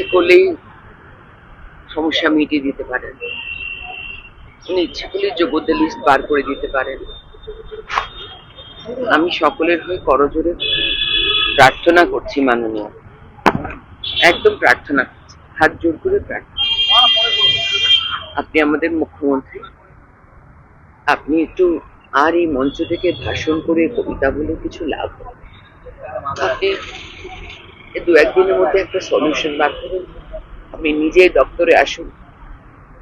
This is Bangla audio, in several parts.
ইচ্ছে করলেই সমস্যা মিটিয়ে দিতে পারেন। উনি ইচ্ছে করলেই যোগ্যদের লিস্ট বার করে দিতে পারেন। আমি সকলের হয়ে করজোরে প্রার্থনা করছি মাননীয়। একদম প্রার্থনা হাত জোর করে প্রার্থনা আপনি আমাদের মুখ্যমন্ত্রী। আপনি একটু আর এই মঞ্চ থেকে ভাষণ করে কবিতা বলে কিছু লাভ আপনি দু একদিনের মধ্যে একটা সলিউশন বার করুন। আপনি নিজেই দপ্তরে আসুন।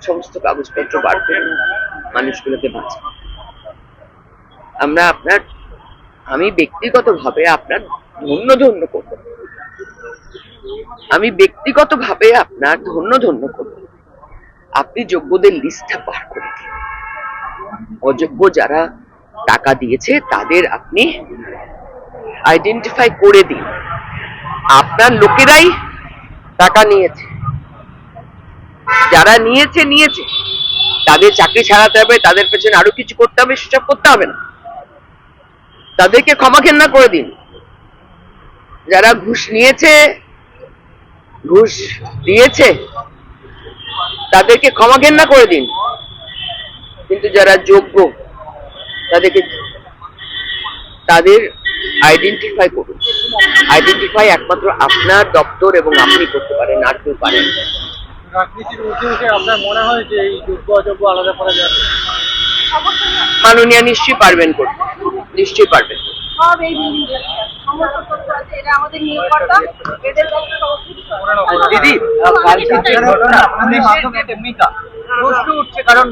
সমস্ত কাগজপত্র বার করুন। মানুষগুলোকে বাঁচান। আমরা আপনার, আমি ব্যক্তিগতভাবে আপনার ধন্য ধন্য করব। আমি ব্যক্তিগতভাবে আপনার ধন্য ধন্য করব। আপনি যোগ্যদের লিস্টটা বার করে দিন। অযোগ্য যারা টাকা দিয়েছে, তাদের আপনি আইডেন্টিফাই করে দিন। আপনার লোকেরাই টাকা নিয়েছে। যারা নিয়েছে নিয়েছে। তাদের চাকরি ছাড়াতে হবে, তাদের পেছনে আরও কিছু করতে হবে, সেসব করতে হবে না। তাদেরকে ক্ষমা ঘেন্না করে দিন। যারা ঘুষ নিয়েছে, ঘুষ দিয়েছে, তাদেরকে ক্ষমা ঘেন্না করে দিন। কিন্তু যারা যোগ্য, তাদেরকে তাদের আইডেন্টিফাই করুন। আইডেন্টিফাই একমাত্র আপনার দপ্তর এবং আপনি করতে পারেন আর কেউ পারেন রাজনীতির উঠে উঠে আপনার মনে হয় যে এই যোগ্য অযোগ্য আলাদা করা যাবে? মাননীয় নিশ্চয়ই পারবেন করতে। নিশ্চয়ই পারবেন। সব এই। দিদি কালকে যে ঘটনা আপনাদের মাধ্যমে একটা মিতা প্রশ্ন উঠছে কারণ